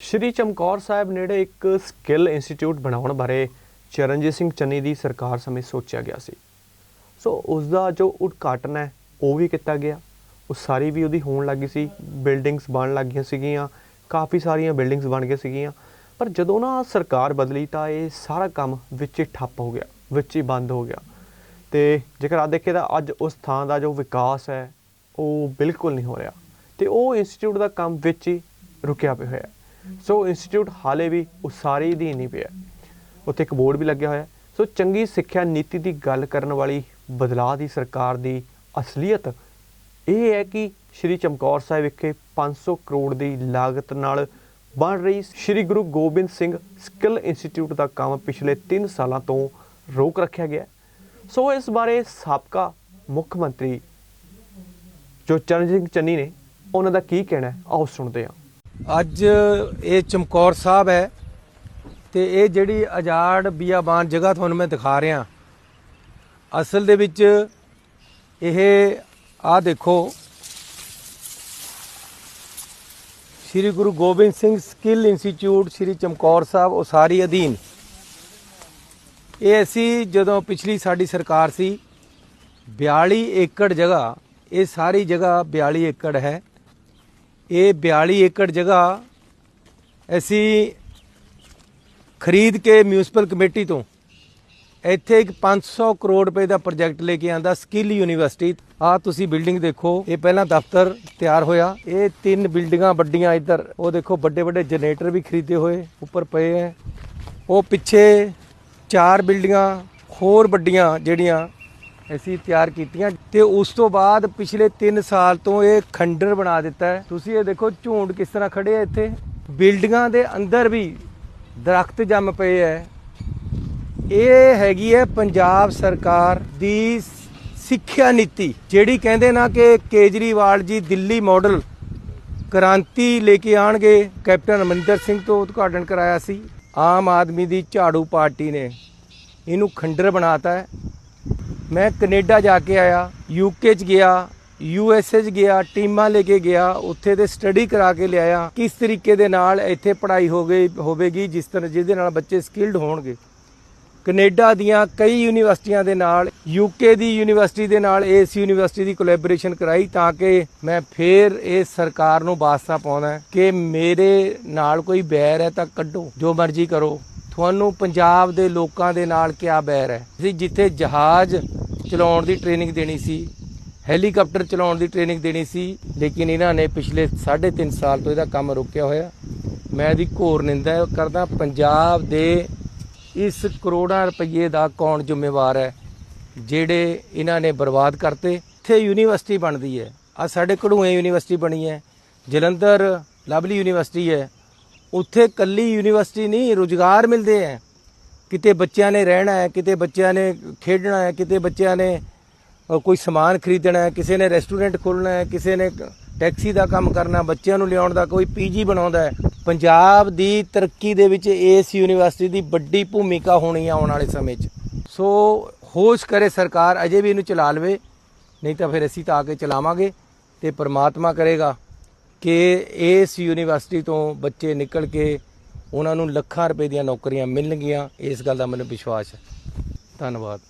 ਸ਼੍ਰੀ ਚਮਕੌਰ ਸਾਹਿਬ ਨੇੜੇ ਇੱਕ skill institute ਬਣਾਉਣ ਬਾਰੇ ਚਰਨਜੀਤ ਸਿੰਘ ਚੰਨੀ ਦੀ ਸਰਕਾਰ ਸਮੇਂ ਸੋਚਿਆ ਗਿਆ ਸੀ। ਸੋ ਉਸ ਦਾ ਜੋ ਉਦਘਾਟਨ ਹੈ, ਉਹ ਵੀ ਕੀਤਾ ਗਿਆ। ਉਹ ਸਾਰੀ ਵੀ ਉਹਦੀ ਹੋਣ ਲੱਗੀ ਸੀ, ਬਿਲਡਿੰਗਸ ਬਣ ਲੱਗੀਆਂ ਸੀਗੀਆਂ, ਕਾਫੀ ਸਾਰੀਆਂ ਬਿਲਡਿੰਗਸ ਬਣ ਗਈਆਂ ਸੀਗੀਆਂ। ਪਰ ਜਦੋਂ ਨਾ ਸਰਕਾਰ ਬਦਲੀ ਤਾਂ ਇਹ ਸਾਰਾ ਕੰਮ ਵਿੱਚ ਹੀ ਠੱਪ ਹੋ ਗਿਆ, ਵਿੱਚ ਹੀ ਬੰਦ ਹੋ ਗਿਆ। ਤੇ ਜੇਕਰ ਆ ਦੇਖੇ ਤਾਂ ਅੱਜ ਉਸ ਥਾਂ ਦਾ ਜੋ ਵਿਕਾਸ ਹੈ, ਉਹ ਬਿਲਕੁਲ ਨਹੀਂ ਹੋ ਰਿਹਾ। ਤੇ ਉਹ ਇੰਸਟੀਚਿਊਟ ਦਾ ਕੰਮ ਵਿੱਚ ਹੀ ਰੁਕਿਆ ਪਿਆ ਹੋਇਆ ਸੋ ਇੰਸਟੀਚਿਊਟ ਹਾਲੇ ਵੀ ਉਸਾਰੀ ਦੀ ਨਹੀਂ ਪਿਆ ਉੱਥੇ ਇੱਕ ਬੋਰਡ ਵੀ ਲੱਗਿਆ ਹੋਇਆ ਸੋ ਚੰਗੀ ਸਿੱਖਿਆ ਨੀਤੀ ਦੀ ਗੱਲ ਕਰਨ ਵਾਲੀ ਬਦਲਾਅ ਦੀ ਸਰਕਾਰ ਦੀ ਅਸਲੀਅਤ ਇਹ ਹੈ ਕਿ ਸ਼੍ਰੀ ਚਮਕੌਰ ਸਾਹਿਬ ਵਿਖੇ 500 ਕਰੋੜ ਦੀ ਲਾਗਤ ਨਾਲ ਬਣ ਰਹੀ ਸ਼੍ਰੀ ਗੁਰੂ ਗੋਬਿੰਦ ਸਿੰਘ ਸਕਿੱਲ ਇੰਸਟੀਚਿਊਟ ਦਾ ਕੰਮ ਪਿਛਲੇ 3 ਸਾਲਾਂ ਤੋਂ ਰੋਕ ਰੱਖਿਆ ਗਿਆ ਸੋ ਇਸ ਬਾਰੇ ਸਾਬਕਾ ਮੁੱਖ ਮੰਤਰੀ ਜੋ ਚਰਨਜੀਤ ਸਿੰਘ ਚੰਨੀ ਨੇ, ਉਹਨਾਂ ਦਾ ਕੀ ਕਹਿਣਾ ਆਓ ਸੁਣਦੇ ਹਾਂ। ਅੱਜ ਇਹ ਚਮਕੌਰ ਸਾਹਿਬ ਹੈ ਤੇ ਇਹ ਜਿਹੜੀ ਆਜ਼ਾਦ ਬਿਆਬਾਨ ਜਗ੍ਹਾ ਤੁਹਾਨੂੰ ਮੈਂ ਦਿਖਾ ਰਿਹਾ। ਅਸਲ ਦੇ ਵਿੱਚ ਇਹ ਆ ਦੇਖੋ। ਸ੍ਰੀ ਗੁਰੂ ਗੋਬਿੰਦ ਸਿੰਘ ਸਕਿੱਲ ਇੰਸਟੀਚਿਊਟ ਸ੍ਰੀ ਚਮਕੌਰ ਸਾਹਿਬ ਉਸਾਰੀ ਅਧੀਨ। ਇਹ ਅਸੀਂ ਜਦੋਂ ਪਿਛਲੀ ਸਾਡੀ ਸਰਕਾਰ ਸੀ 42 ਏਕੜ ਜਗ੍ਹਾ, ਇਹ ਸਾਰੀ ਜਗ੍ਹਾ 42 ਏਕੜ ਹੈ। ਇਹ 42 ਏਕੜ ਜਗ੍ਹਾ ਅਸੀਂ ਖਰੀਦ ਕੇ ਮਿਊਨਿਸਪਲ ਕਮੇਟੀ ਤੋਂ ਇੱਥੇ ਇੱਕ 500 ਕਰੋੜ ਰੁਪਏ ਦਾ ਪ੍ਰੋਜੈਕਟ ਲੈ ਕੇ ਆਂਦਾ, ਸਕਿੱਲ ਯੂਨੀਵਰਸਿਟੀ। ਆ ਤੁਸੀਂ ਬਿਲਡਿੰਗ ਦੇਖੋ, ਇਹ ਪਹਿਲਾਂ ਦਫ਼ਤਰ ਤਿਆਰ ਹੋਇਆ। ਇਹ ਤਿੰਨ ਬਿਲਡਿੰਗਾਂ ਵੱਡੀਆਂ ਇੱਧਰ। ਉਹ ਦੇਖੋ ਵੱਡੇ ਵੱਡੇ ਜਨਰੇਟਰ ਵੀ ਖਰੀਦੇ ਹੋਏ ਉੱਪਰ ਪਏ ਹੈ ਉਹ ਪਿੱਛੇ ਚਾਰ ਬਿਲਡਿੰਗਾਂ, ਹੋਰ ਵੱਡੀਆਂ ਜਿਹੜੀਆਂ ਅਸੀਂ ਤਿਆਰ ਕੀਤੀਆਂ ਤੇ ਉਸ ਤੋਂ ਬਾਅਦ ਪਿਛਲੇ 3 ਸਾਲ ਤੋਂ ਇਹ ਖੰਡਰ ਬਣਾ ਦਿੱਤਾ ਹੈ। ਤੁਸੀਂ ਇਹ ਦੇਖੋ ਝੂੰਡ ਕਿਸ ਤਰ੍ਹਾਂ ਖੜੇ ਆ ਇੱਥੇ। ਬਿਲਡਿੰਗਾਂ ਦੇ ਅੰਦਰ ਵੀ ਦਰਖਤ ਜੰਮ ਪਏ ਐ। ਇਹ ਹੈਗੀ ਹੈ ਪੰਜਾਬ ਸਰਕਾਰ ਦੀ ਸਿੱਖਿਆ ਨੀਤੀ, ਜਿਹੜੀ ਕਹਿੰਦੇ ਨਾ ਕਿ ਕੇਜਰੀਵਾਲ ਜੀ ਦਿੱਲੀ ਮਾਡਲ ਕ੍ਰਾਂਤੀ ਲੈ ਕੇ ਆਣਗੇ ਕੈਪਟਨ ਅਮਰਿੰਦਰ ਸਿੰਘ ਤੋਂ ਉਦਘਾਟਨ ਕਰਾਇਆ ਸੀ। ਆਮ ਆਦਮੀ ਦੀ ਝਾੜੂ ਪਾਰਟੀ ਨੇ ਇਹਨੂੰ ਖੰਡਰ ਬਣਾਤਾ ਹੈ। ਮੈਂ ਕੈਨੇਡਾ ਜਾ ਕੇ ਆਇਆ ਯੂਕੇ ਚ ਗਿਆ ਯੂ ਐੱਸ ਏ ਚ ਗਿਆ, ਟੀਮਾਂ ਲੈ ਕੇ ਗਿਆ, ਉੱਥੇ ਦੇ ਸਟੱਡੀ ਕਰਾ ਕੇ ਲਿਆਇਆ। ਕਿਸ ਤਰੀਕੇ ਦੇ ਨਾਲ ਇੱਥੇ ਪੜ੍ਹਾਈ ਹੋ ਗਈ, ਹੋਵੇਗੀ, ਜਿਸ ਤਰ੍ਹਾਂ ਜਿਹਦੇ ਨਾਲ ਬੱਚੇ ਸਕਿਲਡ ਹੋਣਗੇ। ਕੈਨੇਡਾ ਦੀਆਂ ਕਈ ਯੂਨੀਵਰਸਿਟੀਆਂ ਦੇ ਨਾਲ ਯੂਕੇ ਦੀ ਯੂਨੀਵਰਸਿਟੀ ਦੇ ਨਾਲ ਇਸ ਯੂਨੀਵਰਸਿਟੀ ਦੀ ਕੋਲੈਬੋਰੇਸ਼ਨ ਕਰਾਈ ਤਾਂ ਕਿ ਮੈਂ ਫੇਰ ਇਹ ਸਰਕਾਰ ਨੂੰ ਵਾਸਤਾ ਪਾਉਣਾ ਕਿ ਮੇਰੇ ਨਾਲ ਕੋਈ ਬੈਰ ਹੈ ਤਾਂ ਕੱਢੋ, ਜੋ ਮਰਜ਼ੀ ਕਰੋ। ਤੁਹਾਨੂੰ ਪੰਜਾਬ ਦੇ ਲੋਕਾਂ ਦੇ ਨਾਲ ਕਿਆ ਬੈਰ ਹੈ? ਅਸੀਂ ਜਿੱਥੇ ਜਹਾਜ਼ ਚਲਾਉਣ ਦੀ ਟ੍ਰੇਨਿੰਗ ਦੇਣੀ ਸੀ ਹੈਲੀਕਾਪਟਰ ਚਲਾਉਣ ਦੀ ਟ੍ਰੇਨਿੰਗ ਦੇਣੀ ਸੀ, ਲੇਕਿਨ ਇਹਨਾਂ ਨੇ ਪਿਛਲੇ 3.5 ਸਾਲ ਤੋਂ ਇਹਦਾ ਕੰਮ ਰੋਕਿਆ ਹੋਇਆ। ਮੈਂ ਇਹਦੀ ਘੋਰ ਨਿੰਦਾ ਕਰਦਾ, ਪੰਜਾਬ ਦੇ ਇਸ ਕਰੋੜਾਂ ਰੁਪਏ ਦਾ ਕੌਣ ਜ਼ਿੰਮੇਵਾਰ ਹੈ, ਜਿਹੜੇ ਇਹਨਾਂ ਨੇ ਬਰਬਾਦ ਕਰਤੇ? ਇੱਥੇ ਯੂਨੀਵਰਸਿਟੀ ਬਣਦੀ ਹੈ। ਆ ਸਾਡੇ ਕਢੂਏ ਯੂਨੀਵਰਸਿਟੀ ਬਣੀ ਹੈ। ਜਲੰਧਰ ਲਵਲੀ ਯੂਨੀਵਰਸਿਟੀ ਹੈ। ਉੱਥੇ ਕੱਲੀ ਯੂਨੀਵਰਸਿਟੀ ਨਹੀਂ, ਰੁਜ਼ਗਾਰ ਮਿਲਦੇ ਹੈ ਕਿਤੇ ਬੱਚਿਆਂ ਨੇ ਰਹਿਣਾ ਹੈ, ਕਿਤੇ ਬੱਚਿਆਂ ਨੇ ਖੇਡਣਾ ਹੈ, ਕਿਤੇ ਬੱਚਿਆਂ ਨੇ ਕੋਈ ਸਮਾਨ ਖਰੀਦਣਾ ਹੈ, ਕਿਸੇ ਨੇ ਰੈਸਟੋਰੈਂਟ ਖੋਲ੍ਹਣਾ ਹੈ, ਕਿਸੇ ਨੇ ਟੈਕਸੀ ਦਾ ਕੰਮ ਕਰਨਾ, ਬੱਚਿਆਂ ਨੂੰ ਲਿਆਉਣ ਦਾ ਕੋਈ ਪੀਜੀ ਬਣਾਉਂਦਾ ਹੈ। ਪੰਜਾਬ ਦੀ ਤਰੱਕੀ ਦੇ ਵਿੱਚ ਇਸ ਯੂਨੀਵਰਸਿਟੀ ਦੀ ਵੱਡੀ ਭੂਮਿਕਾ ਹੋਣੀ ਹੈ ਆਉਣ ਵਾਲੇ ਸਮੇਂ 'ਚ। ਸੋ ਹੋਸ਼ ਕਰੇ ਸਰਕਾਰ, ਅਜੇ ਵੀ ਇਹਨੂੰ ਚਲਾ ਲਵੇ, ਨਹੀਂ ਤਾਂ ਫਿਰ ਅਸੀਂ ਤਾਂ ਆ ਕੇ ਚਲਾਵਾਂਗੇ ਤੇ ਪਰਮਾਤਮਾ ਕਰੇਗਾ। ਕਿ ਇਸ ਯੂਨੀਵਰਸਿਟੀ ਤੋਂ ਬੱਚੇ ਨਿਕਲ ਕੇ ਉਹਨਾਂ ਨੂੰ ਲੱਖਾਂ ਰੁਪਏ ਦੀਆਂ ਨੌਕਰੀਆਂ ਮਿਲਣਗੀਆਂ, ਇਸ ਗੱਲ ਦਾ ਮੈਨੂੰ ਵਿਸ਼ਵਾਸ ਹੈ। ਧੰਨਵਾਦ।